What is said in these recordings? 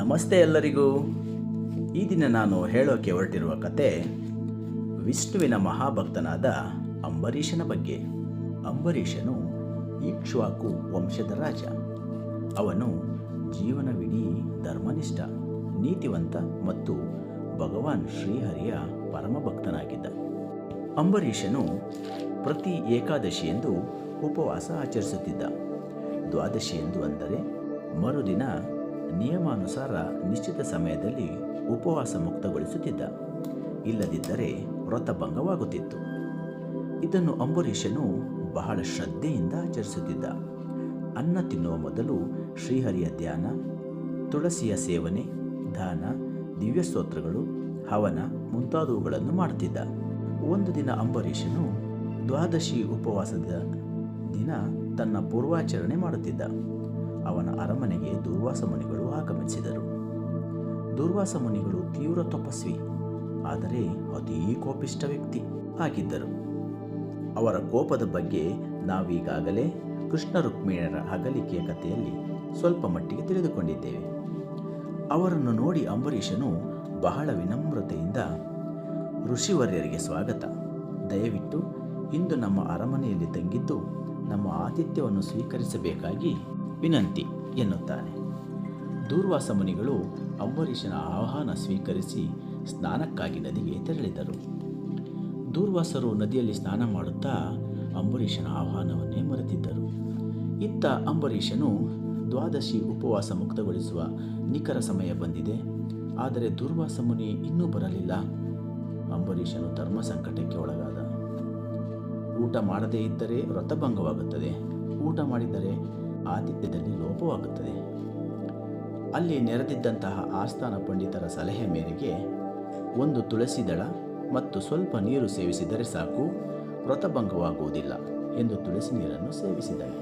ನಮಸ್ತೆ ಎಲ್ಲರಿಗೂ. ಈ ದಿನ ನಾನು ಹೇಳೋಕೆ ಹೊರಟಿರುವ ಕತೆ ವಿಷ್ಣುವಿನ ಮಹಾಭಕ್ತನಾದ ಅಂಬರೀಷನ ಬಗ್ಗೆ. ಅಂಬರೀಷನು ಇಕ್ಷ್ವಾಕು ವಂಶದ ರಾಜ. ಅವನು ಜೀವನವಿಡೀ ಧರ್ಮನಿಷ್ಠ, ನೀತಿವಂತ ಮತ್ತು ಭಗವಾನ್ ಶ್ರೀಹರಿಯ ಪರಮಭಕ್ತನಾಗಿದ್ದ. ಅಂಬರೀಷನು ಪ್ರತಿ ಏಕಾದಶಿಯೆಂದು ಉಪವಾಸ ಆಚರಿಸುತ್ತಿದ್ದ. ದ್ವಾದಶಿಯಂದು ಅಂದರೆ ಮರುದಿನ ನಿಯಮಾನುಸಾರ ನಿಶ್ಚಿತ ಸಮಯದಲ್ಲಿ ಉಪವಾಸ ಮುಕ್ತಗೊಳಿಸುತ್ತಿದ್ದ. ಇಲ್ಲದಿದ್ದರೆ ವ್ರತಭಂಗವಾಗುತ್ತಿತ್ತು. ಇದನ್ನು ಅಂಬರೀಷನು ಬಹಳ ಶ್ರದ್ಧೆಯಿಂದ ಆಚರಿಸುತ್ತಿದ್ದ. ಅನ್ನ ತಿನ್ನುವ ಮೊದಲು ಶ್ರೀಹರಿಯ ಧ್ಯಾನ, ತುಳಸಿಯ ಸೇವನೆ, ದಾನ ದಿವ್ಯ ಸ್ತೋತ್ರಗಳು ಹವನ ಮುಂತಾದವುಗಳನ್ನು ಮಾಡುತ್ತಿದ್ದ. ಒಂದು ದಿನ ಅಂಬರೀಷನು ದ್ವಾದಶಿ ಉಪವಾಸದ ದಿನ ತನ್ನ ಪೂರ್ವಾಚರಣೆ ಮಾಡುತ್ತಿದ್ದ. ಅವನ ಅರಮನೆಗೆ ದುರ್ವಾಸ ಮುನಿಗಳು ಆಗಮಿಸಿದರು. ದುರ್ವಾಸ ಮುನಿಗಳು ತೀವ್ರ ತಪಸ್ವಿ, ಆದರೆ ಅತೀ ಕೋಪಿಷ್ಟ ವ್ಯಕ್ತಿ ಆಗಿದ್ದರು. ಅವರ ಕೋಪದ ಬಗ್ಗೆ ನಾವೀಗಾಗಲೇ ಕೃಷ್ಣ ರುಕ್ಮಿಣಿಯರ ಅಗಲಿಕೆಯ ಕಥೆಯಲ್ಲಿ ಸ್ವಲ್ಪ ಮಟ್ಟಿಗೆ ತಿಳಿದುಕೊಂಡಿದ್ದೇವೆ. ಅವರನ್ನು ನೋಡಿ ಅಂಬರೀಷನು ಬಹಳ ವಿನಮ್ರತೆಯಿಂದ, ಋಷಿವರ್ಯರಿಗೆ ಸ್ವಾಗತ. ದಯವಿಟ್ಟು ಇಂದು ನಮ್ಮ ಅರಮನೆಯಲ್ಲಿ ತಂಗಿದ್ದು ನಮ್ಮ ಆತಿಥ್ಯವನ್ನು ಸ್ವೀಕರಿಸಬೇಕಾಗಿ ವಿನಂತಿ ಎನ್ನುತ್ತಾನೆ. ದೂರ್ವಾಸ ಮುನಿಗಳು ಅಂಬರೀಷನ ಆಹ್ವಾನ ಸ್ವೀಕರಿಸಿ ಸ್ನಾನಕ್ಕಾಗಿ ನದಿಗೆ ತೆರಳಿದರು. ದೂರ್ವಾಸರು ನದಿಯಲ್ಲಿ ಸ್ನಾನ ಮಾಡುತ್ತಾ ಅಂಬರೀಷನ ಆಹ್ವಾನವನ್ನೇ ಮರೆತಿದ್ದರು. ಇತ್ತ ಅಂಬರೀಷನು ದ್ವಾದಶಿ ಉಪವಾಸ ಮುಕ್ತಗೊಳಿಸುವ ನಿಖರ ಸಮಯ ಬಂದಿದೆ. ಆದರೆ ದುರ್ವಾಸ ಮುನಿ ಇನ್ನೂ ಬರಲಿಲ್ಲ. ಅಂಬರೀಷನು ಧರ್ಮ ಸಂಕಟಕ್ಕೆ ಒಳಗಾದ. ಊಟ ಮಾಡದೇ ಇದ್ದರೆ ವ್ರತಭಂಗವಾಗುತ್ತದೆ ಊಟ ಮಾಡಿದರೆ ಆತಿಥ್ಯದಲ್ಲಿ ಲೋಪವಾಗುತ್ತದೆ. ಅಲ್ಲಿ ನೆರೆದಿದ್ದಂತಹ ಆಸ್ಥಾನ ಪಂಡಿತರ ಸಲಹೆ ಮೇರೆಗೆ ಒಂದು ತುಳಸಿ ದಳ ಮತ್ತು ಸ್ವಲ್ಪ ನೀರು ಸೇವಿಸಿದರೆ ಸಾಕು, ವ್ರತಭಂಗವಾಗುವುದಿಲ್ಲ ಎಂದು ತುಳಸಿ ನೀರನ್ನು ಸೇವಿಸಿದಳು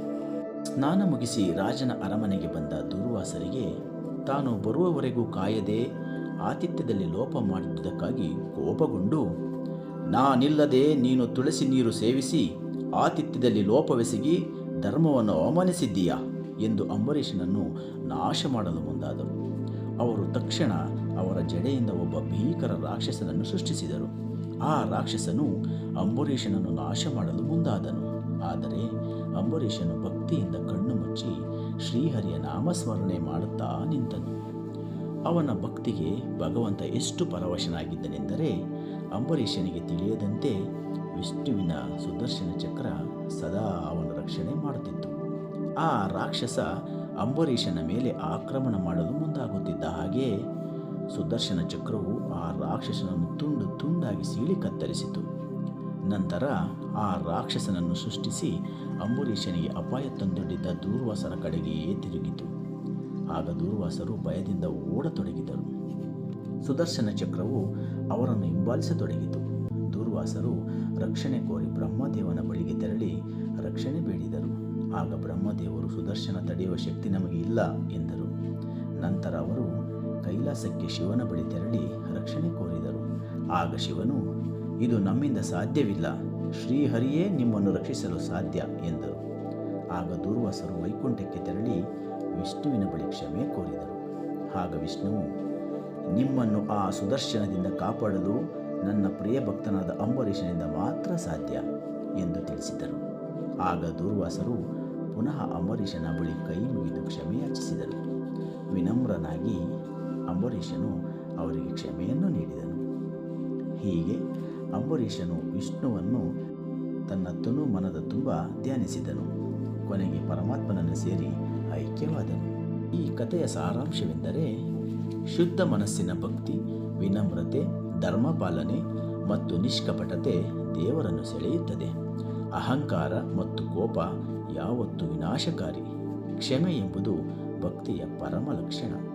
ಸ್ನಾನ ಮುಗಿಸಿ ರಾಜನ ಅರಮನೆಗೆ ಬಂದ ದುರ್ವಾಸರಿಗೆ, ತಾನು ಬರುವವರೆಗೂ ಕಾಯದೆ ಆತಿಥ್ಯದಲ್ಲಿ ಲೋಪ ಮಾಡಿದ್ದಕ್ಕಾಗಿ ಕೋಪಗೊಂಡು, ನಾನಿಲ್ಲದೆ ನೀನು ತುಳಸಿ ನೀರು ಸೇವಿಸಿ ಆತಿಥ್ಯದಲ್ಲಿ ಲೋಪವೆಸಗಿ ಧರ್ಮವನ್ನು ಅವಮಾನಿಸಿದ್ದೀಯಾ ಎಂದು ಅಂಬರೀಷನನ್ನು ನಾಶ ಮಾಡಲು ಮುಂದಾದರು. ಅವರು ತಕ್ಷಣ ಅವರ ಜಡೆಯಿಂದ ಒಬ್ಬ ಭೀಕರ ರಾಕ್ಷಸನನ್ನು ಸೃಷ್ಟಿಸಿದರು. ಆ ರಾಕ್ಷಸನು ಅಂಬರೀಷನನ್ನು ನಾಶ ಮಾಡಲು ಮುಂದಾದನು. ಆದರೆ ಅಂಬರೀಷನು ಭಕ್ತಿಯಿಂದ ಕಣ್ಣು ಮುಚ್ಚಿ ಶ್ರೀಹರಿಯ ನಾಮಸ್ಮರಣೆ ಮಾಡುತ್ತಾ ನಿಂತನು. ಅವನ ಭಕ್ತಿಗೆ ಭಗವಂತ ಎಷ್ಟು ಪರವಶನಾಗಿದ್ದನೆಂದರೆ ಅಂಬರೀಷನಿಗೆ ತಿಳಿಯದಂತೆ ವಿಷ್ಣುವಿನ ಸುದರ್ಶನ ಚಕ್ರ ಸದಾ ಅವನ ರಕ್ಷಣೆ ಮಾಡುತ್ತಿತ್ತು. ಆ ರಾಕ್ಷಸ ಅಂಬರೀಷನ ಮೇಲೆ ಆಕ್ರಮಣ ಮಾಡಲು ಮುಂದಾಗುತ್ತಿದ್ದ ಹಾಗೆ ಸುದರ್ಶನ ಚಕ್ರವು ಆ ರಾಕ್ಷಸನನ್ನು ತುಂಡು ತುಂಡಾಗಿ ಸೀಳಿ ಕತ್ತರಿಸಿತು. ನಂತರ ಆ ರಾಕ್ಷಸನನ್ನು ಸೃಷ್ಟಿಸಿ ಅಂಬರೀಷನಿಗೆ ಅಪಾಯ ತಂದೊಡ್ಡಿದ್ದ ದೂರ್ವಾಸರ ಕಡೆಗೆಯೇ ತಿರುಗಿತು. ಆಗ ದೂರ್ವಾಸರು ಭಯದಿಂದ ಓಡತೊಡಗಿದರು. ಸುದರ್ಶನ ಚಕ್ರವು ಅವರನ್ನು ಹಿಂಬಾಲಿಸತೊಡಗಿತು. ದೂರ್ವಾಸರು ರಕ್ಷಣೆ ಕೋರಿ ಬ್ರಹ್ಮದೇವನ ಬಳಿಗೆ ತೆರಳಿ ರಕ್ಷಣೆ ಬೇಡಿದರು. ಆಗ ಬ್ರಹ್ಮದೇವರು, ಸುದರ್ಶನ ತಡೆಯುವ ಶಕ್ತಿ ನಮಗೆ ಇಲ್ಲ ಎಂದರು. ನಂತರ ಅವರು ಕೈಲಾಸಕ್ಕೆ ಶಿವನ ಬಳಿ ತೆರಳಿ ರಕ್ಷಣೆ ಕೋರಿದರು. ಆಗ ಶಿವನು, ಇದು ನಮ್ಮಿಂದ ಸಾಧ್ಯವಿಲ್ಲ. ಶ್ರೀಹರಿಯೇ ನಿಮ್ಮನ್ನು ರಕ್ಷಿಸಲು ಸಾಧ್ಯ ಎಂದರು. ಆಗ ದೂರ್ವಾಸರು ವೈಕುಂಠಕ್ಕೆ ತೆರಳಿ ವಿಷ್ಣುವಿನ ಬಳಿ ಕ್ಷಮೆ ಕೋರಿದರು. ಆಗ ವಿಷ್ಣುವು ನಿಮ್ಮನ್ನು ಆ ಸುದರ್ಶನದಿಂದ ಕಾಪಾಡಲು ನನ್ನ ಪ್ರಿಯ ಭಕ್ತನಾದ ಅಂಬರೀಷನಿಂದ ಮಾತ್ರ ಸಾಧ್ಯ ಎಂದು ತಿಳಿಸಿದರು. ಆಗ ದೂರ್ವಾಸರು ಪುನಃ ಅಂಬರೀಷನ ಬಳಿ ಕೈ ಮುಗಿದು ಕ್ಷಮೆಯಾಚಿಸಿದರು. ವಿನಮ್ರನಾಗಿ ಅಂಬರೀಷನು ಅವರಿಗೆ ಕ್ಷಮೆಯನ್ನು ನೀಡಿದನು. ಹೀಗೆ ಅಂಬರೀಷನು ವಿಷ್ಣುವನ್ನು ತನ್ನ ತನು ಮನದ ತುಂಬ ಧ್ಯಾನಿಸಿದನು. ಕೊನೆಗೆ ಪರಮಾತ್ಮನನ್ನು ಸೇರಿ ಐಕ್ಯವಾದನು. ಈ ಕಥೆಯ ಸಾರಾಂಶವೆಂದರೆ ಶುದ್ಧ ಮನಸ್ಸಿನ ಭಕ್ತಿ, ವಿನಮ್ರತೆ ಧರ್ಮಪಾಲನೆ ಮತ್ತು ನಿಷ್ಕಪಟತೆ ದೇವರನ್ನು ಸೆಳೆಯುತ್ತದೆ. ಅಹಂಕಾರ ಮತ್ತು ಕೋಪ ಯಾವತ್ತೂ ವಿನಾಶಕಾರಿ. ಕ್ಷಮೆ ಎಂಬುದು ಭಕ್ತಿಯ ಪರಮ ಲಕ್ಷಣ.